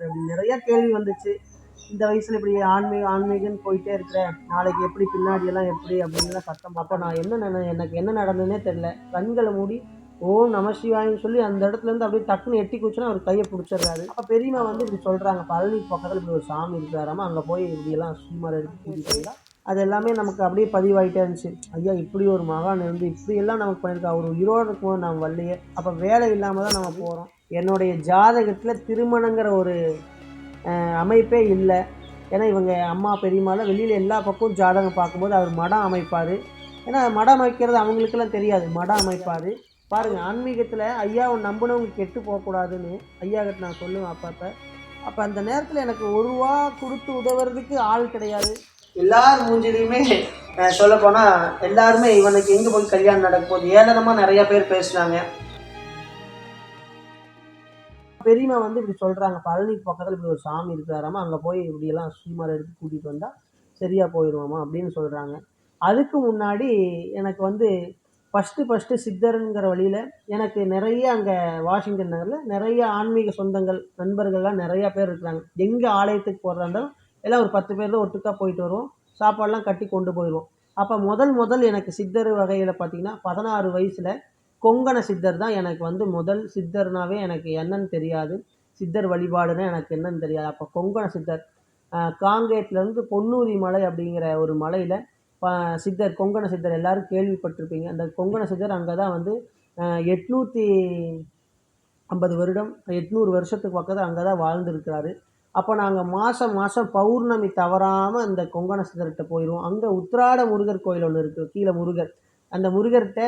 இருக்கிற அப்படின்னு நிறைய கேள்வி வந்துச்சு. இந்த வயசில் இப்படி ஆன்மீக ஆன்மீகன்னு போயிட்டே இருக்கிற நாளைக்கு எப்படி பின்னாடியெல்லாம் எப்படி அப்படின்லாம் சத்தம் அப்போ நான் என்ன நினை எனக்கு என்ன நடந்ததுன்னே தெரில கண்களை மூடி ஓம் நம சிவாயின்னு சொல்லி அந்த இடத்துலேருந்து அப்படியே டக்குன்னு எட்டி குச்சினா அவர் கையை பிடிச்சிடுறாரு. அப்போ பெரியம்மா வந்து இப்படி சொல்கிறாங்க பழனி பக்கத்தில் இப்படி ஒரு சாமி இருக்கிறாராமா அங்கே போய் இப்படியெல்லாம் சுமார் எடுத்து கூட்டிகிட்டு அது எல்லாமே நமக்கு அப்படியே பதிவாயிட்டே இருந்துச்சு. ஐயா இப்படி ஒரு மகான் இருந்து இப்படியெல்லாம் நமக்கு பண்ணியிருக்கா. அவர் உயிரோடு இருக்கும்போது நம்ம வரலையே. அப்போ வேலை இல்லாமல் தான் நம்ம போகிறோம் என்னுடைய ஜாதகத்தில் திருமணங்கிற ஒரு அமைப்பே இல்லை. ஏன்னா இவங்க அம்மா பெரியம்மாலாம் வெளியில் எல்லா பக்கமும் ஜாதகம் பார்க்கும்போது அவர் மடம் அமைப்பார். ஏன்னா மடம் அமைக்கிறது அவங்களுக்கெல்லாம் தெரியாது. மடம் அமைப்பார். பாருங்கள் ஆன்மீகத்தில் ஐயாவை நம்பினவங்க கெட்டு போகக்கூடாதுன்னு ஐயா கிட்ட நான் சொல்லுவேன் அப்பப்போ. அப்போ அந்த நேரத்தில் எனக்கு ஒரு ரூபா கொடுத்து உதவுறதுக்கு ஆள் கிடையாது. எல்லார் மூஞ்சிலையுமே சொல்லப்போனால் எல்லாருமே இவனுக்கு எங்கே போய் கல்யாணம் நடக்க போகுது? ஏளனமாக நிறையா பேர் பேசுனாங்க. பெரியம்மா வந்து இப்படி சொல்கிறாங்க பழனி பக்கத்தில் இப்படி ஒரு சாமி இருக்கிறாராமா அங்கே போய் இப்படியெல்லாம் ஸ்ரீமரம் எடுத்து கூட்டிகிட்டு வந்தால் சரியாக போயிடுவோமா அப்படின்னு சொல்கிறாங்க அதுக்கு முன்னாடி எனக்கு வந்து ஃபஸ்ட்டு ஃபஸ்ட்டு சித்தருங்கிற வழியில் எனக்கு நிறைய அங்கே வாஷிங்டன் நகரில் நிறைய ஆன்மீக சொந்தங்கள் நண்பர்கள்லாம் நிறையா பேர் இருக்கிறாங்க. எங்கே ஆலயத்துக்கு போகிறதா இருந்தாலும் எல்லாம் ஒரு பத்து பேர் தான் ஒட்டுக்காக போயிட்டு வருவோம். சாப்பாடெலாம் கட்டி கொண்டு போயிடுவோம் அப்போ முதல் முதல் எனக்கு சித்தர் வகையில் பார்த்தீங்கன்னா பதினாறு வயசில் கொங்கண சித்தர் தான் எனக்கு வந்து முதல் சித்தர்னாவே எனக்கு என்னன்னு தெரியாது. சித்தர் வழிபாடுனா எனக்கு என்னன்னு தெரியாது. அப்போ கொங்கண சித்தர் காங்கேட்லேருந்து காங்கேயத்துலேருந்து பொன்னூரி மலை அப்படிங்கிற ஒரு மலையில் சித்தர் கொங்கண சித்தர் எல்லாரும் கேள்விப்பட்டிருப்பீங்க. அந்த கொங்கண சித்தர் அங்கே தான் வந்து எட்நூற்றி ஐம்பது வருடம் எட்நூறு வருஷத்துக்கு பக்கத்தில் அங்கே தான் வாழ்ந்துருக்கிறாரு. அப்போ நாங்கள் மாதம் மாதம் பௌர்ணமி தவறாமல் அந்த கொங்கண சித்தர்கிட்ட போயிடுவோம் அங்கே உத்திராட முருகர் கோயில் ஒன்று இருக்குது கீழே முருகர். அந்த முருகர்கிட்ட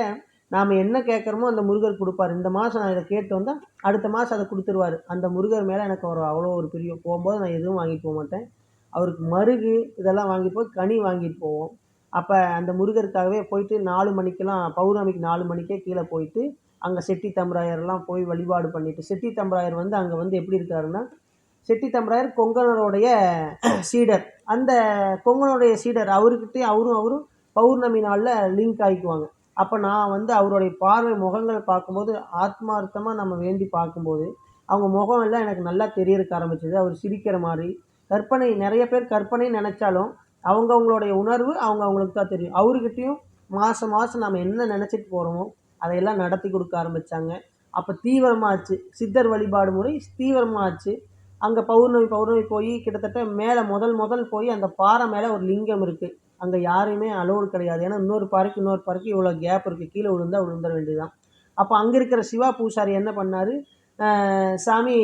நாம் என்ன கேட்குறோமோ அந்த முருகர் கொடுப்பார். இந்த மாதம் நான் இதை கேட்டு வந்தால் அடுத்த மாதம் அதை கொடுத்துருவார். அந்த முருகர் மேலே எனக்கு ஒரு அவ்வளோ ஒரு பிரியம். போகும்போது நான் எதுவும் வாங்கிட்டு போக மாட்டேன். அவருக்கு மருகு இதெல்லாம் வாங்கிட்டு போய் கனி வாங்கிட்டு போவோம். அப்போ அந்த முருகருக்காகவே போயிட்டு நாலு மணிக்கெல்லாம் பௌர்ணமிக்கு நாலு மணிக்கே கீழே போயிட்டு அங்கே செட்டி தம்பராயர்லாம் போய் வழிபாடு பண்ணிவிட்டு செட்டி தம்பராயர் வந்து அங்கே வந்து எப்படி இருக்காருன்னா செட்டி தம்பராயர் கொங்கனருடைய சீடர். அந்த கொங்கனுடைய சீடர் அவர்கிட்டயும் அவரும் அவரும் பௌர்ணமி நாளில் லிங்க் ஆகிக்குவாங்க அப்போ நான் வந்து அவருடைய பார்வை முகங்கள் பார்க்கும்போது ஆத்மார்த்தமாக நம்ம வேண்டி பார்க்கும்போது அவங்க முகம் எல்லாம் எனக்கு நல்லா தெரியறதுக்கு ஆரம்பிச்சது. அவர் சிரிக்கிற மாதிரி. கற்பனை நிறைய பேர் கற்பனை நினச்சாலும் அவங்கவுங்களுடைய உணர்வு அவங்க அவங்களுக்கு தான் தெரியும். அவர்கிட்டையும் மாதம் மாதம் நம்ம என்ன நினச்சிட்டு போகிறோமோ அதையெல்லாம் நடத்தி கொடுக்க ஆரம்பித்தாங்க அப்போ தீவிரமாகச்சு சித்தர் வழிபாடு முறை தீவிரமாகச்சு அங்கே பௌர்ணமி பௌர்ணமி போய் கிட்டத்தட்ட மேலே முதல் முதல் போய் அந்த பாறை மேலே ஒரு லிங்கம் இருக்குது அங்கே யாரையுமே அலோடு கிடையாது. ஏன்னா இன்னொரு பாறைக்கு இன்னொரு பாறைக்கு இவ்வளோ கேப் இருக்குது கீழே விழுந்தா விழுந்துட வேண்டியதுதான். அப்போ அங்கே இருக்கிற சிவா பூசாரி என்ன பண்ணார்? சாமி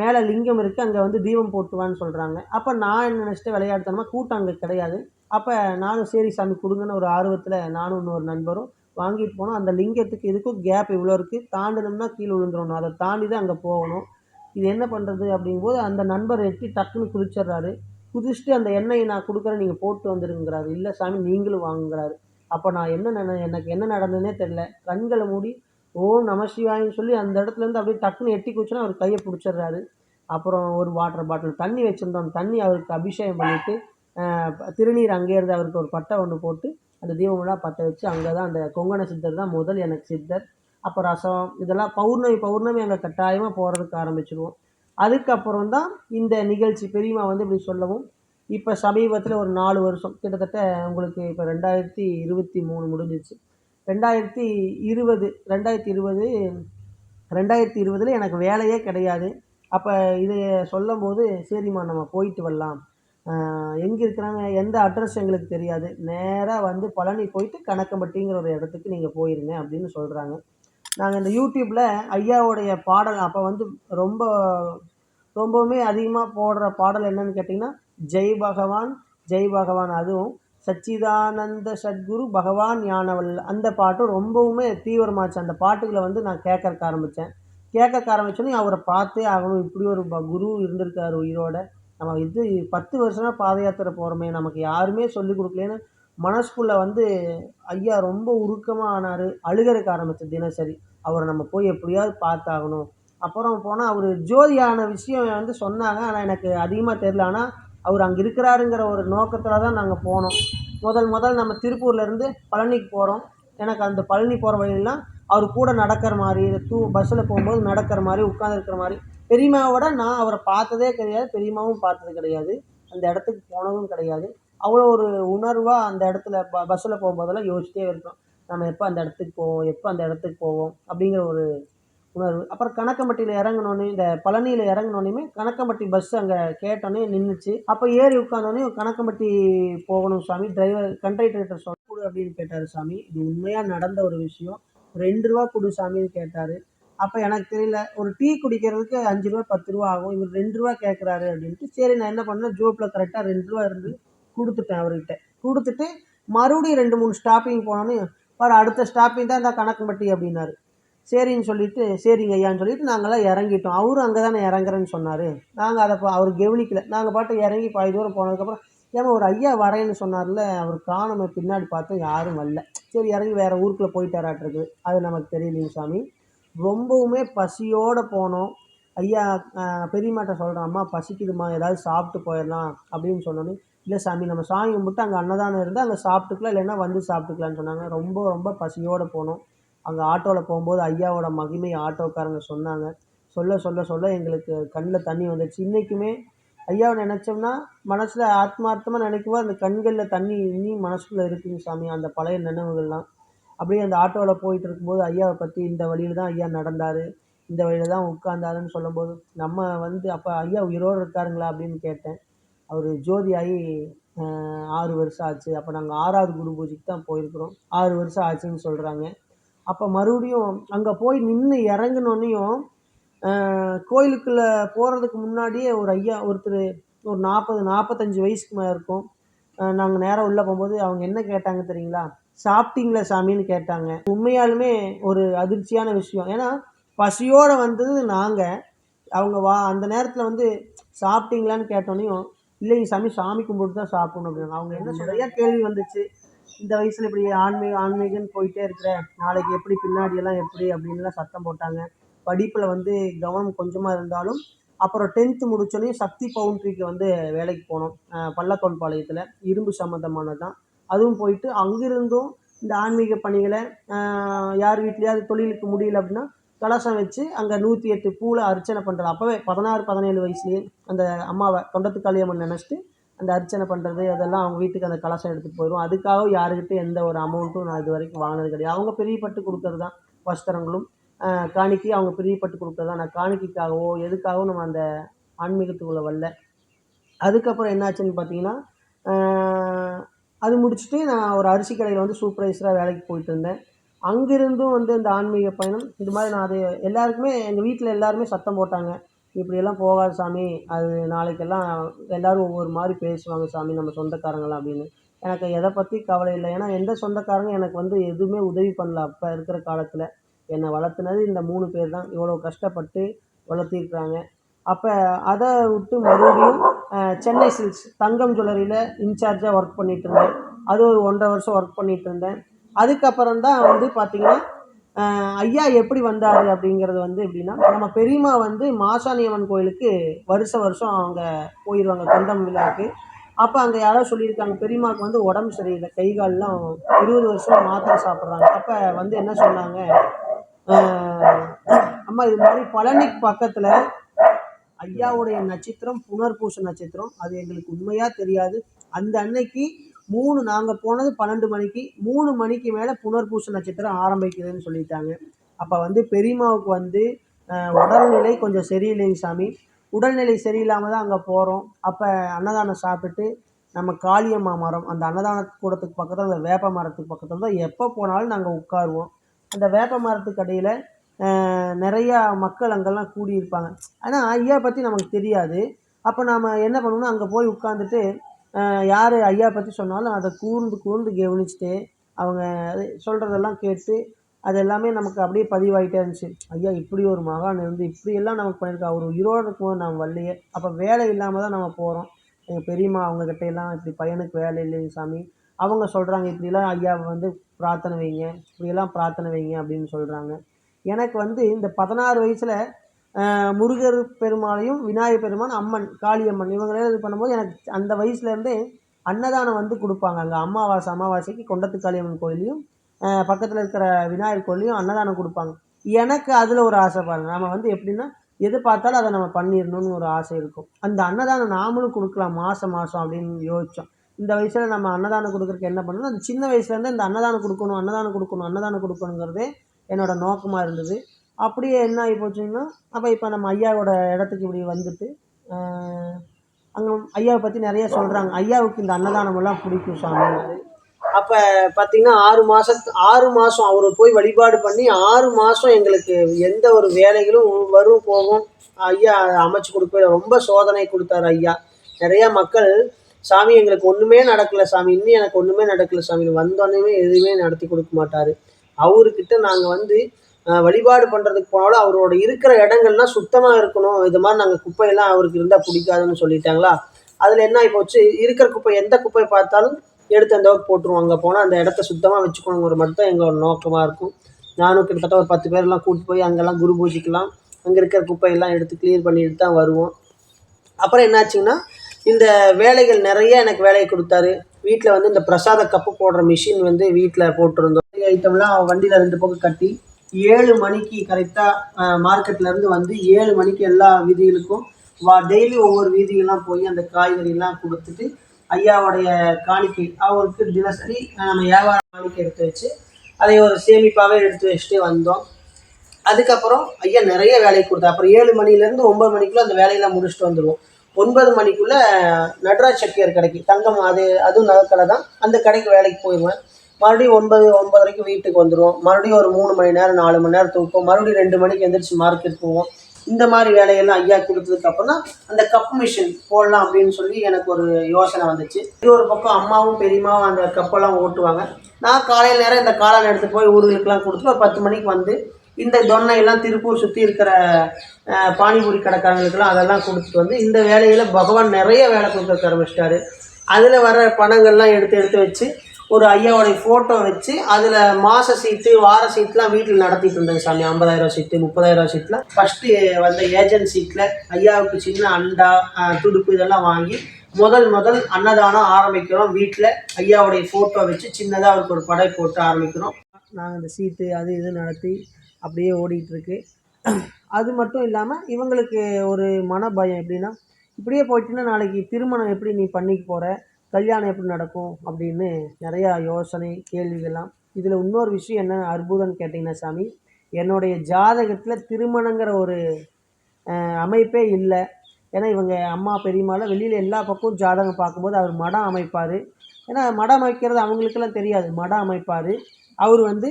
மேலே லிங்கம் இருக்குது அங்கே வந்து தீபம் போட்டுவான்னு சொல்கிறாங்க அப்போ நான் என்ன நினச்சிட்டு விளையாடுத்தனமா கூட்டம் அங்கே கிடையாது. அப்போ நானும் சரி சாமி கொடுங்கன்னு ஒரு ஆர்வத்தில் நானும் இன்னொரு நண்பரும் வாங்கிட்டு போனோம். அந்த லிங்கத்துக்கு இதுக்கும் கேப் இவ்வளோ இருக்குது தாண்டணும்னா கீழே விழுந்துடணும். அதை தாண்டி தான் அங்கே போகணும். இது என்ன பண்ணுறது அப்படிங்கும்போது அந்த நண்பர் எட்டி டக்குன்னு குதிச்சிடுறாரு. குதிச்சுட்டு அந்த எண்ணெயை நான் கொடுக்குறேன் நீங்கள் போட்டு வந்துடுங்கிறாரு இல்லை சாமி நீங்களும் வாங்குங்கிறாரு. அப்போ நான் என்ன நினை எனக்கு என்ன நடந்ததுன்னே தெரில கண்களை மூடி ஓம் நம சிவாயின்னு சொல்லி அந்த இடத்துலேருந்து அப்படியே டக்குன்னு எட்டி குச்சுன்னா அவர் கையை பிடிச்சிடுறாரு. அப்புறம் ஒரு வாட்டர் பாட்டில் தண்ணி வச்சுருந்தோம். தண்ணி அவருக்கு அபிஷேகம் பண்ணிவிட்டு திருநீர் அங்கேருந்து அவருக்கு ஒரு பட்டை ஒன்று போட்டு அந்த தீபமெல்லாம் பற்ற வச்சு அங்கே தான் அந்த கொங்கண சித்தர் தான் முதல் எனக்கு சித்தர். அப்போ ரசம் இதெல்லாம் பௌர்ணமி பௌர்ணமி அங்கே கட்டாயமாக போகிறதுக்கு ஆரம்பிச்சிடுவோம் அதுக்கப்புறம் தான் இந்த நிகழ்ச்சி பெரியம்மா வந்து இப்படி சொல்லவும். இப்போ சமீபத்தில் ஒரு நாலு வருஷம் கிட்டத்தட்ட உங்களுக்கு இப்போ ரெண்டாயிரத்தி இருபத்தி மூணு முடிஞ்சிச்சு ரெண்டாயிரத்தி இருபது ரெண்டாயிரத்தி இருபது ரெண்டாயிரத்தி இருபதில் எனக்கு வேலையே கிடையாது. அப்போ இதை சொல்லும்போது சரிம்மா நம்ம போயிட்டு வரலாம். எங்கே இருக்கிறாங்க? எந்த அட்ரஸ் எங்களுக்கு தெரியாது. நேராக வந்து பழனி போயிட்டு கணக்கம்பட்டிங்கிற ஒரு இடத்துக்கு நீங்கள் போயிருங்க அப்படின்னு சொல்கிறாங்க நாங்கள் இந்த யூடியூப்பில் ஐயாவுடைய பாடல் அப்போ வந்து ரொம்ப ரொம்பவுமே அதிகமாக போடுற பாடல் என்னன்னு கேட்டிங்கன்னா ஜெய் பகவான் ஜெய் பகவான் அதுவும் சச்சிதானந்த சத்குரு பகவான் ஞானவல் அந்த பாட்டும் ரொம்பவுமே தீவிரமாச்சு. அந்த பாட்டுகளை வந்து நான் கேட்கறக்க ஆரம்பித்தேன் கேட்கறக்க ஆரம்பித்தோன்னே அவரை பார்த்தே ஆகணும். இப்படி ஒரு ப- குரு இருந்திருக்காரு உயிரோட. நம்ம இது பத்து வருஷமாக பாத யாத்திரை போகிறோமே நமக்கு யாருமே சொல்லிக் கொடுக்கலன்னு மனசுக்குள்ளே வந்து ஐயா ரொம்ப உருக்கமாக ஆனார். அழுகறக்கு ஆரம்பித்த தினசரி அவரை நம்ம போய் எப்படியாவது பார்த்தாகணும். அப்புறம் போனால் அவர் ஜோதியான விஷயம் வந்து சொன்னாங்க. ஆனால் எனக்கு அதிகமாக தெரில ஆனால் அவர் அங்கே இருக்கிறாருங்கிற ஒரு நோக்கத்தில் தான் நாங்கள் போனோம். முதல் முதல் நம்ம திருப்பூர்லேருந்து பழனிக்கு போகிறோம் எனக்கு அந்த பழனி போகிற வழியெல்லாம் அவர் கூட நடக்கிற மாதிரி தூ பஸ்ஸில் போகும்போது நடக்கிற மாதிரி உட்காந்துருக்கிற மாதிரி. பெரியம்மாவோட நான் அவரை பார்த்ததே கிடையாது. பெரியம்மாவும் பார்த்தது கிடையாது. அந்த இடத்துக்கு போனதும் கிடையாது. அவ்வளோ ஒரு உணர்வாக அந்த இடத்துல ப பஸ்ஸில் போகும்போதெல்லாம் யோசிச்சிட்டே இருப்போம் நம்ம எப்போ அந்த இடத்துக்கு போவோம்? எப்போ அந்த இடத்துக்கு போவோம்? அப்படிங்கிற ஒரு உணர்வு. அப்புறம் கணக்கம்பட்டியில் இறங்கினோன்னே இந்த பழனியில் இறங்கினோன்னே கணக்கம்பட்டி பஸ் அங்கே கேட்டோன்னே நின்றுச்சு அப்போ ஏறி உட்காந்தோன்னே கணக்கம்பட்டி போகணும் சாமி. டிரைவர் கண்டக்டர்கிட்ட சொல்ல கொடு அப்படின்னு கேட்டார் சாமி. இது உண்மையாக நடந்த ஒரு விஷயம். ரெண்டு ரூபா கொடு சாமின்னு கேட்டார். அப்போ எனக்கு தெரியல ஒரு டீ குடிக்கிறதுக்கு அஞ்சு ரூபா பத்து ரூபா ஆகும். இவர் ரெண்டு ரூபா கேட்குறாரு அப்படின்ட்டு சரி நான் என்ன பண்ணேன்? ஜோப்பில் கரெக்டாக ரெண்டு ரூபா இருந்து கொடுத்துட்டேன் அவர்கிட்ட. கொடுத்துட்டு மறுபடியும் ரெண்டு மூணு ஸ்டாப்பிங் போனோன்னு பாரு அடுத்த ஸ்டாப்பிங் தான் இந்த கணக்கம்பட்டி அப்படின்னாரு. சரின்னு சொல்லிட்டு சரிங்க ஐயான்னு சொல்லிட்டு நாங்கள்லாம் இறங்கிட்டோம். அவரும் அங்கே தானே இறங்குறேன்னு சொன்னார். நாங்கள் அதை அவர் கவனிக்கல. நாங்கள் பாட்டு இறங்கி பாதி தூரம் போனதுக்கப்புறம் ஏமா ஒரு ஐயா வரேன்னு சொன்னார்ல அவர் காணுமே பின்னாடி பார்த்தோம் யாரும் வரல. சரி இறங்கி வேறு ஊருக்குள்ளே போயிட்டாராட்டிருக்கு. அது நமக்கு தெரியலைங்க சாமி. ரொம்பவுமே பசியோடு போனோம். ஐயா பெரியமாட்ட பெரியம்மாட்ட சொல்கிறேன் அம்மா பசிக்குதுமா ஏதாவது சாப்பிட்டு போயிடலாம் அப்படின்னு சொன்னோன்னே இல்லை சாமி நம்ம சாமி கும்பிட்டு அங்கே அன்னதானம் இருந்தால் அங்கே சாப்பிட்டுக்கலாம் இல்லைன்னா வந்து சாப்பிட்டுக்கலான்னு சொன்னாங்க. ரொம்ப ரொம்ப பசியோடு போனோம். அங்கே ஆட்டோவில் போகும்போது ஐயாவோட மகிமை ஆட்டோக்காரங்க சொன்னாங்க. சொல்ல சொல்ல சொல்ல எங்களுக்கு கண்ணில் தண்ணி வந்துச்சு. இன்றைக்குமே ஐயாவை நினச்சோம்னா மனசில் ஆத்மார்த்தமாக நினைக்கும்போது அந்த கண்களில் தண்ணி இன்னும் மனசுக்குள்ளே இருக்குங்க சாமி அந்த பழைய நினைவுகள்லாம். அப்படியே அந்த ஆட்டோவில் போயிட்டு இருக்கும்போது ஐயாவை பற்றி இந்த வழியில் தான் ஐயா நடந்தார் இந்த வழியில் தான் உட்காந்தாருன்னு சொல்லும்போது நம்ம வந்து அப்போ ஐயா உயிரோடு இருக்காருங்களா அப்படின்னு கேட்டேன். அவர் ஜோதி ஆகி ஆறு வருஷம் ஆச்சு. அப்போ நாங்கள் ஆறாவது குரு பூஜைக்கு தான் போயிருக்கிறோம். ஆறு வருஷம் ஆச்சுன்னு சொல்கிறாங்க அப்போ மறுபடியும் அங்கே போய் நின்று இறங்குனோன்னையும் கோயிலுக்குள்ளே போகிறதுக்கு முன்னாடியே ஒரு ஐயா ஒருத்தர் ஒரு நாற்பது நாற்பத்தஞ்சு வயசுக்கு மேலே இருக்கும். நாங்கள் நேராக உள்ளே போகும்போது அவங்க என்ன கேட்டாங்க தெரியுங்களா? சாப்பிட்டீங்களா சாமின்னு கேட்டாங்க. உண்மையாலுமே ஒரு அதிர்ச்சியான விஷயம். ஏன்னா பசியோடு வந்தது நாங்கள் அவங்க வா அந்த நேரத்தில் வந்து சாப்பிட்டீங்களான்னு கேட்டோன்னையும் இல்லைங்க சாமி சாமி கும்பிட்டு தான் சாப்பிடணும் அப்படின்னு அவங்க என்ன நிறையா கேள்வி வந்துச்சு? இந்த வயசில் இப்படி ஆன்மீக ஆன்மீகம்னு போயிட்டே இருக்கிற நாளைக்கு எப்படி பின்னாடியெல்லாம் எப்படி அப்படின்லாம் சத்தம் போட்டாங்க. படிப்பில் வந்து கவனம் கொஞ்சமாக இருந்தாலும் அப்புறம் டென்த்து முடிச்சோடனே சக்தி பவுண்ட்ரிக்கு வந்து வேலைக்கு போனோம். அஹ் பாளையத்தில் இரும்பு சம்மந்தமானது தான் அதுவும் போயிட்டு அங்கிருந்தும் இந்த ஆன்மீக பணிகளை யார் வீட்லேயாவது தொழிலுக்கு முடியல அப்படின்னா கலசம் வச்சு அங்கே நூற்றி எட்டு பூவில் அர்ச்சனை பண்ணுறது அப்போவே பதினாறு பதினேழு வயசுலேயே அந்த அம்மாவை தொண்டத்து காளியம்மன் நினச்சிட்டு அந்த அர்ச்சனை பண்ணுறது அதெல்லாம் அவங்க வீட்டுக்கு அந்த கலசம் எடுத்துகிட்டு போயிடும் அதுக்காக யாருக்கிட்ட எந்த ஒரு அமௌண்ட்டும் நான் இது வரைக்கும் வாங்கினது கிடையாது. அவங்க பிரியப்பட்டு கொடுக்கறது தான் வஸ்திரங்களும். காணிக்கை அவங்க பிரியப்பட்டு கொடுக்கறது தான். நான் காணிக்கைக்காகவோ எதுக்காகவும் நம்ம அந்த ஆன்மீகத்துக்குள்ளே வரல. அதுக்கப்புறம் என்னாச்சுன்னு பார்த்தீங்கன்னா அது முடிச்சுட்டு நான் ஒரு அரிசி கடையில் வந்து சூப்பர்வைசராக வேலைக்கு போயிட்டு இருந்தேன். அங்கிருந்தும் வந்து இந்த ஆன்மீக பயணம் இது மாதிரி நான் அது எல்லாருக்குமே எங்கள் வீட்டில் எல்லாருமே சத்தம் போட்டாங்க. இப்படியெல்லாம் போகாத சாமி. அது நாளைக்கெல்லாம் எல்லோரும் ஒவ்வொரு மாதிரி பேசுவாங்க சாமி நம்ம சொந்தக்காரங்களாம் அப்படின்னு. எனக்கு எதை பற்றி கவலை இல்லை. ஏன்னா எந்த சொந்தக்காரங்க எனக்கு வந்து எதுவுமே உதவி பண்ணல அப்போ இருக்கிற காலத்தில். என்னை வளர்த்துனது இந்த மூணு பேர் தான். இவ்வளோ கஷ்டப்பட்டு வளர்த்திருக்கிறாங்க. அப்போ அதை விட்டு மறுபடியும் சென்னை சில்க்ஸ் தங்கம் ஜுவல்லரியில் இன்சார்ஜாக ஒர்க் பண்ணிகிட்டு இருந்தேன். அது ஒரு ஒன்றரை வருஷம் ஒர்க் பண்ணிகிட்டு இருந்தேன். அதுக்கப்புறம் தான் வந்து பார்த்திங்கன்னா ஐயா எப்படி வந்தார் அப்படிங்கிறது வந்து எப்படின்னா நம்ம பெரியம்மா வந்து மாசாணியம்மன் கோயிலுக்கு வருஷ வருஷம் அவங்க போயிடுவாங்க கொண்டம் விழாவுக்கு. அப்போ அங்கே யாரோ சொல்லியிருக்காங்க பெரியம்மாவுக்கு வந்து உடம்பு சரியில்லை கை கால்லாம் இருபது வருஷம் மாத்திரை சாப்பிட்றாங்க. அப்போ வந்து என்ன சொன்னாங்க அம்மா இது மாதிரி பழனிக்கு பக்கத்தில் ஐயாவுடைய நட்சத்திரம் புனர்பூச நட்சத்திரம். அது எங்களுக்கு உண்மையாக தெரியாது. அந்த அன்னைக்கு மூணு நாங்கள் போனது பன்னெண்டு மணிக்கு மூணு மணிக்கு மேலே புனர்பூச நட்சத்திரம் ஆரம்பிக்குதுன்னு சொல்லிட்டாங்க. அப்போ வந்து பெரியம்மாவுக்கு வந்து உடல்நிலை கொஞ்சம் சரியில்லைங்க சாமி. உடல்நிலை சரியில்லாமல் தான் அங்கே போகிறோம் அப்போ அன்னதானம் சாப்பிட்டு நம்ம காளியம்மா மரம் அந்த அன்னதான கூடத்துக்கு பக்கத்தில் அந்த வேப்ப மரத்துக்கு பக்கத்தில் தான் எப்போ போனாலும் நாங்கள் உட்காருவோம். அந்த வேப்ப மரத்துக்கு அடியில் நிறையா மக்கள் அங்கெல்லாம் கூடியிருப்பாங்க. ஆனால் ஐயா பற்றி நமக்கு தெரியாது. அப்போ நாம் என்ன பண்ணுவோம்னா அங்கே போய் உட்காந்துட்டு யார் ஐயா பற்றி சொன்னாலும் அதை கூர்ந்து கூர்ந்து கவனிச்சுட்டு அவங்க சொல்கிறதெல்லாம் கேட்டு அது எல்லாமே நமக்கு அப்படியே பதிவாகிட்டே இருந்துச்சு. ஐயா இப்படி ஒரு மகான் இருந்து இப்படியெல்லாம் நமக்கு பண்ணியிருக்கா. அவர் உயிரோடு இருக்கும்போது நம்ம வரலையே அப்போ வேலை இல்லாமல் தான் நம்ம போகிறோம் எங்கள் பெரியம்மா அவங்கக்கிட்ட எல்லாம் இப்படி பையனுக்கு வேலை இல்லைங்க சாமி. அவங்க சொல்கிறாங்க இப்படிலாம் ஐயாவை வந்து பிரார்த்தனை வைங்க. இப்படியெல்லாம் பிரார்த்தனை வைங்க அப்படின்னு சொல்கிறாங்க எனக்கு வந்து இந்த பதினாறு வயசில் முருகர் பெருமாளையும் விநாயகர் பெருமான் அம்மன் காளியம்மன் இவங்களே இது பண்ணும்போது எனக்கு அந்த வயசுலேருந்தே அன்னதானம் வந்து கொடுப்பாங்க அங்கே. அமாவாசை அமாவாசைக்கு கொண்டத்து காளியம்மன் கோயிலையும் பக்கத்தில் இருக்கிற விநாயகர் கோயிலையும் அன்னதானம் கொடுப்பாங்க. எனக்கு அதில் ஒரு ஆசை பாருங்க. நம்ம வந்து எப்படின்னா எது பார்த்தாலும் அதை நம்ம பண்ணிடணும்னு ஒரு ஆசை இருக்கும். அந்த அன்னதானம் நாமளும் கொடுக்கலாம் மாதம் மாதம் அப்படின்னு யோசித்தோம் இந்த வயசில் நம்ம அன்னதானம் கொடுக்குறக்கு என்ன பண்ணணும் அந்த சின்ன வயசுலேருந்து இந்த அன்னதானம் கொடுக்கணும் அன்னதானம் கொடுக்கணும் அன்னதானம் கொடுக்கணுங்கிறதே என்னோடய நோக்கமாக இருந்தது. அப்படியே என்ன ஆகி போச்சுங்கன்னா அப்போ இப்போ நம்ம ஐயாவோட இடத்துக்கு இப்படி வந்துட்டு அங்கே ஐயாவை பற்றி நிறைய சொல்கிறாங்க ஐயாவுக்கு இந்த அன்னதானமெல்லாம் பிடிக்கும் சாமி. அப்போ பார்த்தீங்கன்னா ஆறு மாதத்து ஆறு மாதம் அவர் போய் வழிபாடு பண்ணி ஆறு மாதம் எங்களுக்கு எந்த ஒரு வேலைகளும் வரும் போகும். ஐயா அமைச்சு கொடுக்க ரொம்ப சோதனை கொடுத்தாரு ஐயா. நிறையா மக்கள் சாமி எங்களுக்கு ஒன்றுமே நடக்கலை சாமி. இன்னும் எனக்கு ஒன்றுமே நடக்கலை சாமி. வந்தோடனே எதுவுமே நடத்தி கொடுக்க மாட்டார். அவர்கிட்ட நாங்கள் வந்து வழிபாடு பண்ணுறதுக்கு போனாலும் அவரோட இருக்கிற இடங்கள்லாம் சுத்தமாக இருக்கணும். இது மாதிரி நாங்கள் குப்பையெல்லாம் அவருக்கு இருந்தால் பிடிக்காதுன்னு சொல்லிட்டாங்களா? அதில் என்ன ஆகி போச்சு? இருக்கிற குப்பை எந்த குப்பையை பார்த்தாலும் எடுத்து அந்த அளவுக்கு போட்டுருவோம். அங்கே போனால் அந்த இடத்த சுத்தமாக வச்சுக்கணுங்கிற மட்டும் தான் எங்களோட நோக்கமாக இருக்கும். நானும் கிட்டத்தட்ட ஒரு பத்து பேர்லாம் கூப்பிட்டு போய் அங்கெல்லாம் குரு பூஜைக்கெல்லாம் அங்கே இருக்கிற குப்பையெல்லாம் எடுத்து கிளியர் பண்ணிட்டு தான் வருவோம். அப்புறம் என்னாச்சுங்கன்னா இந்த வேலைகள் நிறைய எனக்கு வேலையை கொடுத்தாரு. வீட்டில் வந்து இந்த பிரசாத கப்பு போடுற மிஷின் வந்து வீட்டில் போட்டிருந்தோம். ஐட்டம்லாம் வண்டியில் ரெண்டு பக்கம் கட்டி ஏழு மணிக்கு கரெக்டாக மார்க்கெட்லேருந்து வந்து ஏழு மணிக்கு எல்லா வீதிகளுக்கும் வா டெய்லி ஒவ்வொரு வீதியெல்லாம் போய் அந்த காய்கறிலாம் கொடுத்துட்டு ஐயாவுடைய காணிக்கை அவருக்கு தினசரி நம்ம வியாபார காணிக்கை எடுத்து வச்சு அதை ஒரு சேமிப்பாகவே எடுத்து வச்சுட்டே வந்தோம். அதுக்கப்புறம் ஐயா நிறைய வேலைக்கு கொடுத்தா அப்புறம் ஏழு மணிலேருந்து ஒன்பது மணிக்குள்ளே அந்த வேலையெல்லாம் முடிச்சுட்டு வந்துடுவோம் ஒன்பது மணிக்குள்ளே நடராஜ் சக்கியர் கடைக்கு தங்கம் அது அதுவும் நகைக்கடை தான் அந்த கடைக்கு வேலைக்கு போயிடுவேன். மறுபடியும் ஒன்பது ஒன்பதரைக்கு வீட்டுக்கு வந்துடுவோம் மறுபடியும் ஒரு மூணு மணி நேரம் நாலு மணி நேரம் தூக்கம் மறுபடியும் ரெண்டு மணிக்கு எந்திரிச்சு மார்க்கெட் போவோம் இந்த மாதிரி வேலையெல்லாம் ஐயா கொடுத்ததுக்கு அப்புறம் தான் அந்த கப் மிஷின் போடலாம் அப்படின்னு சொல்லி எனக்கு ஒரு யோசனை வந்துச்சு. இது ஒரு பக்கம் அம்மாவும் பெரியம்மாவும் அந்த கப்பெல்லாம் ஓட்டுவாங்க. நான் காலையில் நேரம் இந்த காளான் எடுத்து போய் ஊர்களுக்கெல்லாம் கொடுத்து ஒரு பத்து மணிக்கு வந்து இந்த தொன்னையெல்லாம் திருப்பூர் சுற்றி இருக்கிற பானிபூரி கடைக்காரங்களுக்கெல்லாம் அதெல்லாம் கொடுத்துட்டு வந்து இந்த வேலையில் பகவான் நிறைய வேலை கொடுக்க ஆரம்பிச்சிட்டாரு அதில் வர பணங்கள்லாம் எடுத்து எடுத்து வச்சு ஒரு ஐயாவோடைய ஃபோட்டோ வச்சு அதில் மாத சீட்டு வார சீட்லாம் வீட்டில் நடத்திட்டு இருந்தாங்க சாமி. ஐம்பதாயிரம் சீட்டு முப்பதாயிரம் சீட்டில் ஃபஸ்ட்டு வந்த ஏஜென்ட் சீட்டில் ஐயாவுக்கு சின்ன அண்டா துடுப்பு இதெல்லாம் வாங்கி முதல் முதல் அன்னதானம் ஆரம்பிக்கிறோம் வீட்டில். ஐயாவுடைய ஃபோட்டோ வச்சு சின்னதாக அவருக்கு ஒரு படை போட்டு ஆரம்பிக்கிறோம். நாங்கள் இந்த சீட்டு அது இது நடத்தி அப்படியே ஓடிட்டுருக்கு அது மட்டும் இல்லாமல் இவங்களுக்கு ஒரு மன பயம் எப்படின்னா இப்படியே போயிட்டுன்னா நாளைக்கு திருமணம் எப்படி நீ பண்ணிக்க போகிற கல்யாணம் எப்படி நடக்கும் அப்படின்னு நிறையா யோசனை கேள்விகள்லாம். இதில் இன்னொரு விஷயம் என்ன அற்புதம்னு கேட்டிங்கன்னா சாமி என்னுடைய ஜாதகத்தில் திருமணங்கிற ஒரு அமைப்பே இல்லை. ஏன்னா இவங்க அம்மா பெரியம்மாலாம் வெளியில் எல்லா பக்கமும் ஜாதகம் பார்க்கும்போது அவர் மடம் அமைப்பார். ஏன்னா மடம் அமைக்கிறது அவங்களுக்கெல்லாம் தெரியாது. மடம் அமைப்பார். அவர் வந்து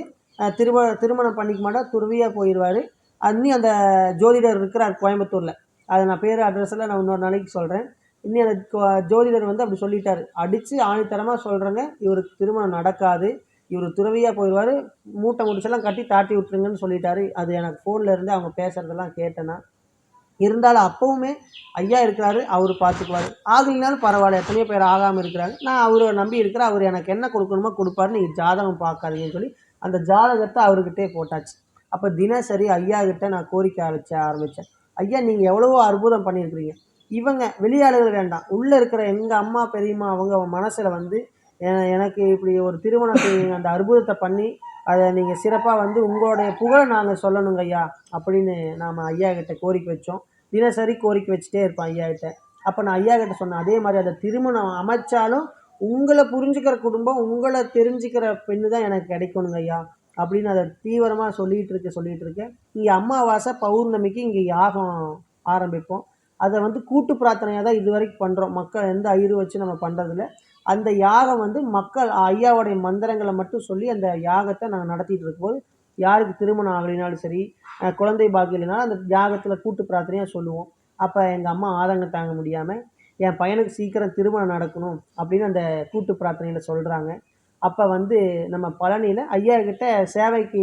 திரும திருமணம் பண்ணிக்க மாட்டால் துறவியாக போயிடுவார் அன்னி அந்த ஜோதிடர் இருக்கிறார் கோயம்புத்தூரில். அதை நான் பேர் அட்ரஸ் நான் இன்னொரு நாளைக்கு சொல்கிறேன் இன்னும் அந்த ஜோதிடர் வந்து அப்படி சொல்லிட்டார். அடித்து ஆணித்தரமாக சொல்கிறேங்க இவருக்கு திருமணம் நடக்காது. இவர் துறவியாக போயிடுவார் மூட்டை முடிச்செல்லாம் கட்டி தாட்டி விட்டுருங்கன்னு சொல்லிட்டாரு. அது எனக்கு ஃபோனில் இருந்து அவங்க பேசுகிறதெல்லாம் கேட்டேன்னா இருந்தாலும் அப்போவுமே ஐயா இருக்கிறாரு அவர் பார்த்துக்குவார் ஆகலினாலும் பரவாயில்ல எத்தனையோ பேர் ஆகாமல் இருக்கிறாங்க. நான் அவரை நம்பி இருக்கிறேன். அவர் எனக்கு என்ன கொடுக்கணுமோ கொடுப்பாரு நீங்கள் ஜாதகம் பார்க்காதீங்கன்னு சொல்லி அந்த ஜாதகத்தை அவர்கிட்டே போட்டாச்சு. அப்போ தினசரி ஐயா கிட்ட நான் கோரிக்கை அழைச்ச ஆரம்பித்தேன் ஐயா நீங்கள் எவ்வளவோ அற்புதம் பண்ணியிருக்கிறீங்க. இவங்க வெளியாளுகள் வேண்டாம். உள்ளே இருக்கிற எங்கள் அம்மா பெரியம்மா அவங்க மனசில் வந்து எனக்கு இப்படி ஒரு திருமணத்தை அந்த அற்புதத்தை பண்ணி அதை நீங்கள் சிறப்பாக வந்து உங்களுடைய புகழை நாங்கள் சொல்லணுங்க ஐயா அப்படின்னு நாம் ஐயா கிட்ட கோரிக்கை வச்சோம். தினசரி கோரிக்கை வச்சுட்டே இருப்போம் ஐயா கிட்ட. அப்போ நான் ஐயா கிட்ட சொன்னேன் அதே மாதிரி அந்த திருமணம் அமைச்சாலும் உங்களை புரிஞ்சுக்கிற குடும்பம் உங்களை தெரிஞ்சுக்கிற பெண்ணு தான் எனக்கு கிடைக்கணுங்க ஐயா அப்படின்னு அதை தீவிரமாக சொல்லிகிட்டு இருக்க சொல்லிகிட்டு இருக்கேன் இங்கே அம்மாவாசை பௌர்ணமிக்கு இங்கே யாகம் ஆரம்பிப்போம். அதை வந்து கூட்டு பிரார்த்தனையாக தான் இது வரைக்கும் பண்ணுறோம் மக்கள் எந்த ஐயரும் வச்சு நம்ம பண்ணுறதில்ல அந்த யாகம் வந்து மக்கள் ஐயாவுடைய மந்திரங்களை மட்டும் சொல்லி அந்த யாகத்தை நாங்கள் நடத்திட்டு இருக்கும்போது யாருக்கு திருமணம் ஆகலைனாலும் சரி குழந்தை பாக்கியம் இல்லைனாலும் அந்த யாகத்தில் கூட்டு பிரார்த்தனையாக சொல்லுவோம். அப்போ எங்கள் அம்மா ஆதங்கம் தாங்க முடியாமல் என் பையனுக்கு சீக்கிரம் திருமணம் நடக்கணும் அப்படின்னு அந்த கூட்டு பிரார்த்தனையில் சொல்கிறாங்க அப்போ வந்து நம்ம பழனியில் ஐயா கிட்ட சேவைக்கு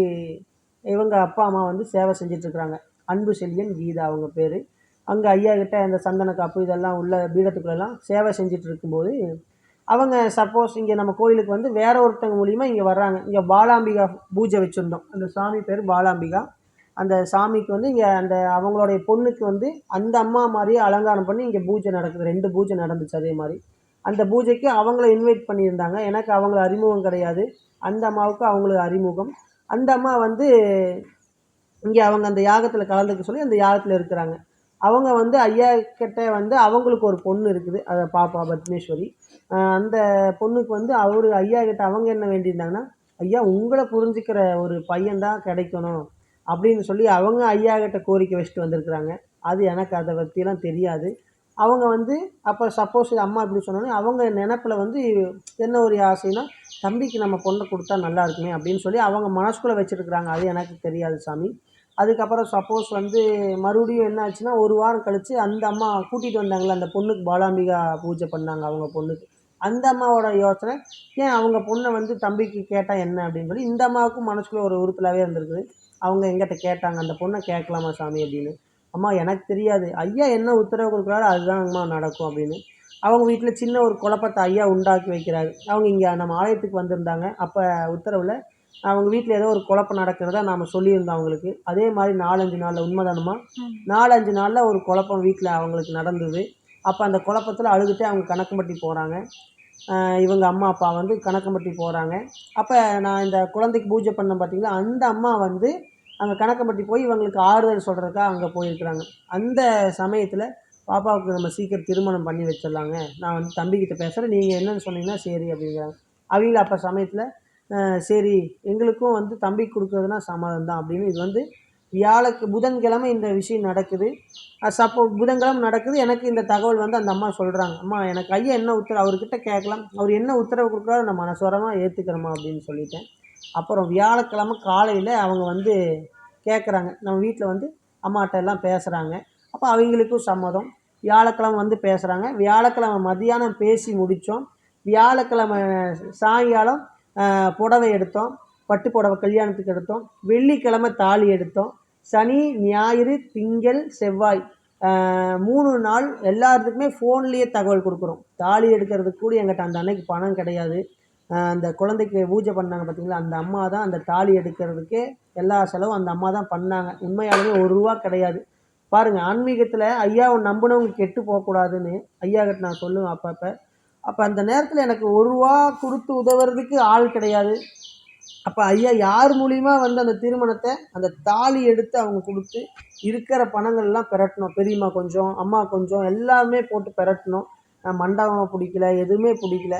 இவங்க அப்பா அம்மா வந்து சேவை செஞ்சிட்ருக்குறாங்க அன்பு செல்வியன் கீதா அவங்க பேர். அங்கே ஐயா கிட்ட அந்த சந்தன காப்பு இதெல்லாம் உள்ள பீடத்துக்குள்ளெல்லாம் சேவை செஞ்சுட்டு இருக்கும்போது அவங்க சப்போஸ் இங்கே நம்ம கோயிலுக்கு வந்து வேற ஒருத்தங்க மூலிமா இங்கே வர்றாங்க. இங்கே பாலாம்பிகா பூஜை வச்சுருந்தோம். அந்த சாமி பேர் பாலாம்பிகா. அந்த சாமிக்கு வந்து இங்கே அந்த அவங்களுடைய பொண்ணுக்கு வந்து அந்த அம்மா மாதிரியே அலங்காரம் பண்ணி இங்கே பூஜை நடக்குது. ரெண்டு பூஜை நடந்துச்சு அதே மாதிரி. அந்த பூஜைக்கு அவங்கள இன்வைட் பண்ணியிருந்தாங்க. எனக்கு அவங்கள அறிமுகம் கிடையாது. அந்த அம்மாவுக்கு அவங்களுக்கு அறிமுகம். அந்த அம்மா வந்து இங்கே அவங்க அந்த யாகத்தில் கலந்துக்க சொல்லி அந்த யாகத்தில் இருக்கிறாங்க. அவங்க வந்து ஐயா கிட்ட வந்து அவங்களுக்கு ஒரு பொண்ணு இருக்குது. அதை பாப்பா பத்மேஸ்வரி. அந்த பொண்ணுக்கு வந்து அவர் ஐயா கிட்ட அவங்க என்ன வேண்டியிருந்தாங்கன்னா ஐயா உங்களை புரிஞ்சுக்கிற ஒரு பையன்தான் கிடைக்கணும். அப்படின்னு சொல்லி அவங்க ஐயா கிட்ட கோரிக்கை வச்சுட்டு வந்திருக்கிறாங்க. அது எனக்கு அதை பற்றிலாம் தெரியாது. அவங்க வந்து அப்போ சப்போஸ் அம்மா இப்படி சொன்னோன்னே அவங்க நினப்பில் வந்து என்ன ஒரு ஆசைன்னா தம்பிக்கு நம்ம பொண்ணை கொடுத்தா நல்லா இருக்குமே அப்படின்னு சொல்லி அவங்க மனசுக்குள்ளே வச்சுருக்குறாங்க. அது எனக்கு தெரியாது சாமி. அதுக்கப்புறம் சப்போஸ் வந்து மறுபடியும் என்ன ஆச்சுன்னா ஒரு வாரம் கழித்து அந்த அம்மா கூட்டிகிட்டு வந்தாங்களே அந்த பொண்ணுக்கு பாலாம்பிகா பூஜை பண்ணாங்க அவங்க பொண்ணுக்கு. அந்த அம்மாவோட யோசனை ஏன் அவங்க பொண்ணை வந்து தம்பிக்கு கேட்டால் என்ன அப்படின்னு சொல்லி இந்த அம்மாவுக்கும் மனசுக்குள்ளே ஒரு உறுத்தலாகவே இருந்திருக்குது. அவங்க எங்கிட்ட கேட்டாங்க அந்த பொண்ணை கேட்கலாமா சாமி அப்படின்னு. அம்மா எனக்கு தெரியாது. ஐயா என்ன உத்தரவு கொடுக்குறாரோ அதுதான்மா நடக்கும் அப்படின்னு. அவங்க வீட்டில் சின்ன ஒரு குழப்பத்தை ஐயா உண்டாக்கி வைக்கிறாரு. அவங்க இங்கே நம்ம ஆலயத்துக்கு வந்திருந்தாங்க. அப்போ உத்தரவில் அவங்க வீட்டில் ஏதோ ஒரு குழப்பம் நடக்கிறதா நாம் சொல்லியிருந்தோம் அவங்களுக்கு. அதே மாதிரி நாலஞ்சு நாளில் உண்மைதானமா நாலஞ்சு நாளில் ஒரு குழப்பம் வீட்டில் அவங்களுக்கு நடந்தது. அப்போ அந்த குழப்பத்தில் அழுதுட்டு அவங்க கணக்கம்பட்டி போகிறாங்க இவங்க அம்மா அப்பா வந்து கணக்கம்பட்டி போகிறாங்க அப்போ நான் இந்த குழந்தைக்கு பூஜை பண்ண பார்த்தீங்களா அந்த அம்மா வந்து அங்கே கணக்கம்பட்டி போய் இவங்களுக்கு ஆறுதல் சொல்கிறதுக்காக அங்கே போயிருக்கிறாங்க. அந்த சமயத்தில் பாப்பாவுக்கு நம்ம சீக்கிரம் திருமணம் பண்ணி வச்சிடலாங்க. நான் வந்து தம்பிக்கிட்ட பேசுகிறேன் நீங்கள் என்னன்னு சொன்னீங்கன்னா சரி அப்படிங்கிறாங்க. அவங்கள அப்போ சமயத்தில் சரி எங்களுக்கும் வந்து தம்பிக்கு கொடுக்குறதுனா சம்மதம் தான் அப்படின்னு இது வந்து வியாழக்கு புதன்கிழமை இந்த விஷயம் நடக்குது. சப்போ புதன்கிழமை நடக்குது. எனக்கு இந்த தகவல் வந்து அந்த அம்மா சொல்கிறாங்க அம்மா எனக்கு ஐயா என்ன உத்தரவு அவர்கிட்ட கேட்கலாம். அவர் என்ன உத்தரவு கொடுக்குறாரு நான் மனசோரமாக ஏற்றுக்கிறோமா அப்படின்னு சொல்லிட்டேன். அப்புறம் வியாழக்கிழமை காலையில் அவங்க வந்து கேட்குறாங்க நம்ம வீட்டில் வந்து அம்மாட்ட எல்லாம் பேசுகிறாங்க அப்போ அவங்களுக்கும் சம்மதம். வியாழக்கிழமை வந்து பேசுகிறாங்க வியாழக்கிழமை மதியானம் பேசி முடித்தோம் வியாழக்கிழமை சாயங்காலம் புடவை எடுத்தோம் பட்டு புடவை கல்யாணத்துக்கு எடுத்தோம் வெள்ளிக்கிழமை தாலி எடுத்தோம் சனி ஞாயிறு திங்கள் செவ்வாய் மூணு நாள் எல்லாத்துக்குமே ஃபோன்லேயே தகவல் கொடுக்குறோம். தாலி எடுக்கிறதுக்கு கூட எங்கிட்ட அந்த அன்னைக்கு பணம் கிடையாது. அந்த குழந்தைக்கு பூஜை பண்ணாங்க பார்த்தீங்களா அந்த அம்மா தான் அந்த தாலி எடுக்கிறதுக்கே எல்லா செலவும் அந்த அம்மா தான் பண்ணாங்க. உண்மையாலுமே ஒரு ரூபா கிடையாது. பாருங்கள் ஆன்மீகத்தில் ஐயாவை நம்பினவங்க கெட்டு போகக்கூடாதுன்னு ஐயா கிட்ட நான் சொல்லுவேன் அப்பப்போ. அப்போ அந்த நேரத்தில் எனக்கு ஒரு ரூபா கொடுத்து உதவுறதுக்கு ஆள் கிடையாது. அப்போ ஐயா யார் மூலிமா வந்து அந்த திருமணத்தை அந்த தாலி எடுத்து அவங்க கொடுத்து இருக்கிற பணங்கள்லாம் பெரட்டணும். பெரியம்மா கொஞ்சம் அம்மா கொஞ்சம் எல்லாமே போட்டு பெரட்டணும். மண்டபம் பிடிக்கல எதுவுமே பிடிக்கல.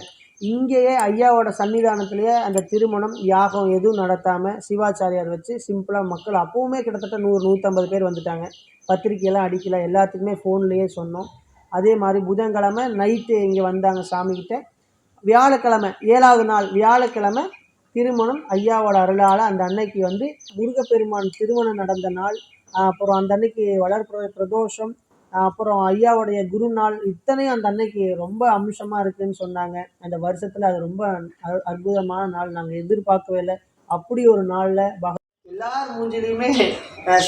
இங்கேயே ஐயாவோட சன்னிதானத்திலேயே அந்த திருமணம் யாகம் எதுவும் நடத்தாமல் சிவாச்சாரியார் வச்சு சிம்பிளாக மக்கள் அப்போவுமே கிட்டத்தட்ட நூறு நூற்றம்பது பேர் வந்துட்டாங்க. பத்திரிக்கையெல்லாம் அடிக்கல எல்லாத்துக்குமே ஃபோன்லேயே சொன்னோம். அதே மாதிரி புதன்கிழமை நைட்டு இங்கே வந்தாங்க சாமிக்கிட்ட வியாழக்கிழமை ஏழாவது நாள் வியாழக்கிழமை திருமணம் ஐயாவோட அருளால் அந்த அன்னைக்கு வந்து முருகப்பெருமான் திருமணம் நடந்த நாள். அப்புறம் அந்த அன்னைக்கு வளர்ப்புற பிரதோஷம். அப்புறம் ஐயாவுடைய குரு நாள் இத்தனையும் அந்த அன்னைக்கு ரொம்ப அம்சமாக இருக்குன்னு சொன்னாங்க. அந்த வருஷத்தில் அது ரொம்ப அற்புதமான நாள். நாங்கள் எதிர்பார்க்கவே இல்லை. அப்படி ஒரு நாளில் பக எல்லார் மூஞ்சிலையுமே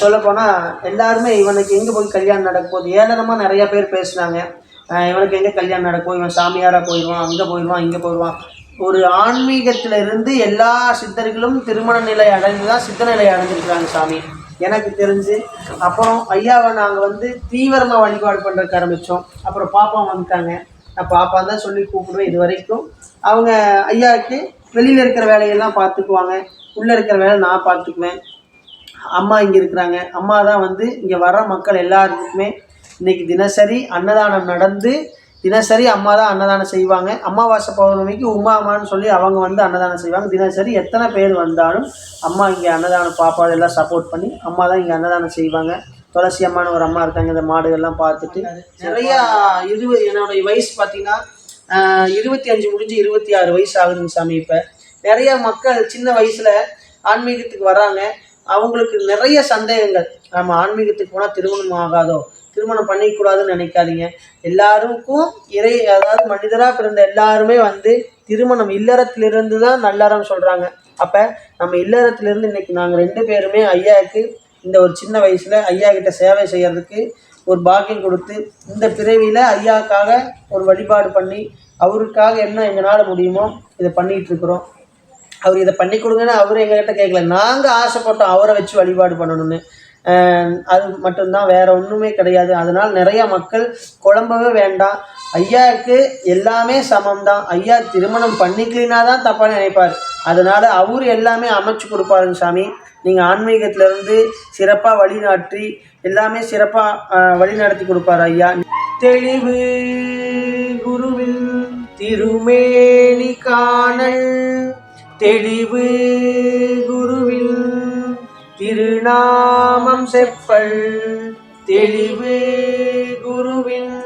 சொல்ல போனால் எல்லாருமே இவனுக்கு எங்கே போய் கல்யாணம் நடக்க போகுது? ஏளனமாக நிறைய பேர் பேசுனாங்க. இவனுக்கு எங்கே கல்யாணம் நடக்கும் இவன் சாமியாராக போயிடுவான் அங்கே போயிடுவான் இங்கே போயிடுவான் ஒரு ஆன்மீகத்திலிருந்து எல்லா சித்தர்களும் திருமண நிலை அடைந்து தான் சித்த நிலை அடைஞ்சிருக்கிறாங்க சாமி. எனக்கு தெரிஞ்சு அப்புறம் ஐயாவை நாங்கள் வந்து தீவிரமாக வழிபாடு பண்ணுறதுக்கு ஆரம்பித்தோம் அப்புறம் பாப்பா வந்துட்டாங்க. நான் பாப்பா தான் சொல்லி கூப்பிடுவேன் இது வரைக்கும் அவங்க ஐயாவுக்கு வெளியில் இருக்கிற வேலையெல்லாம் பார்த்துக்குவாங்க. உள்ளே இருக்கிற வேலை நான் பார்த்துக்குவேன். அம்மா இங்கே இருக்கிறாங்க. அம்மா தான் வந்து இங்கே வர மக்கள் எல்லாருக்குமே இன்றைக்கி தினசரி அன்னதானம் நடந்து தினசரி அம்மா தான் அன்னதானம் செய்வாங்க. அமாவாசை பௌர்ணமிக்கு உமா அம்மான்னு சொல்லி அவங்க வந்து அன்னதானம் செய்வாங்க. தினசரி எத்தனை பேர் வந்தாலும் அம்மா இங்கே அன்னதானம் பாப்பா எல்லாம் சப்போர்ட் பண்ணி அம்மா தான் இங்கே அன்னதானம் செய்வாங்க. துளசி அம்மான்னு ஒரு அம்மா இருக்காங்க. இந்த மாடுகள்லாம் பார்த்துட்டு நிறையா இருபது என்னுடைய வயசு பார்த்தீங்கன்னா இருபத்தி அஞ்சு முடிஞ்சு இருபத்தி ஆறு வயசு ஆகுதுங்க சாமி இப்போ. நிறைய மக்கள் சின்ன வயசுல ஆன்மீகத்துக்கு வராங்க. அவங்களுக்கு நிறைய சந்தேகங்கள். நம்ம ஆன்மீகத்துக்கு போனால் திருமணம் ஆகாதோ? திருமணம் பண்ணிக்கூடாதுன்னு நினைக்காதீங்க. எல்லாருக்கும் இறை அதாவது மனிதராக பிறந்த எல்லாருமே வந்து திருமணம் இல்லறத்திலிருந்து தான் நல்லறம் சொல்கிறாங்க அப்போ நம்ம இல்லறத்திலிருந்து இன்னைக்கு நாங்கள் ரெண்டு பேருமே ஐயாவுக்கு இந்த ஒரு சின்ன வயசில் ஐயா கிட்ட சேவை செய்கிறதுக்கு ஒரு பாக்கியம் கொடுத்து இந்த பிறவியில் ஐயாவுக்காக ஒரு வழிபாடு பண்ணி அவருக்காக என்ன எங்களால் முடியுமோ இதை பண்ணிகிட்ருக்குறோம் அவர் இதை பண்ணி கொடுங்கன்னு அவர் எங்ககிட்ட கேட்கல. நாங்கள் ஆசைப்பட்டோம் அவரை வச்சு வழிபாடு பண்ணணும்னு. அது மட்டும்தான் வேற ஒன்றுமே கிடையாது. அதனால் நிறைய மக்கள் குழம்பவே வேண்டாம். ஐயாவுக்கு எல்லாமே சமம் தான் ஐயா திருமணம் பண்ணிக்கலினா தான் தப்பாக நினைப்பார். அதனால் அவர் எல்லாமே அமைச்சு கொடுப்பாருங்க சாமி. நீங்கள் ஆன்மீகத்திலேருந்து சிறப்பாக வழிநாட்டி எல்லாமே சிறப்பாக வழிநடத்தி கொடுப்பார் ஐயா. தெளிவு குருவில் திருமேனி காணல். தெளிவு குருவில் திருநாமம் செப்பல். தெளிவு குருவின்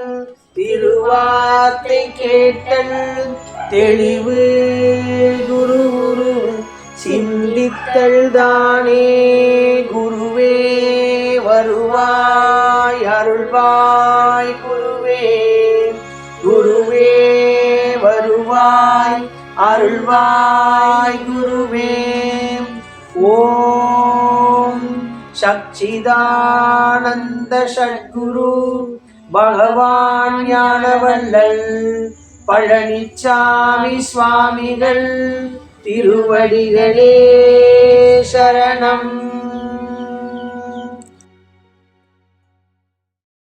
திருவார்த்தை கேட்டல். தெளிவு குரு குரு சிந்தித்தல் தானே குருவே வருவாய் அருள்வாய். அருள்வாய் குருவே. ஓம் சச்சிதானந்த சத்குரு. பகவான் ஞானவல்லல். பழனிச்சாமி சுவாமிகள். திருவடிகளே சரணம்.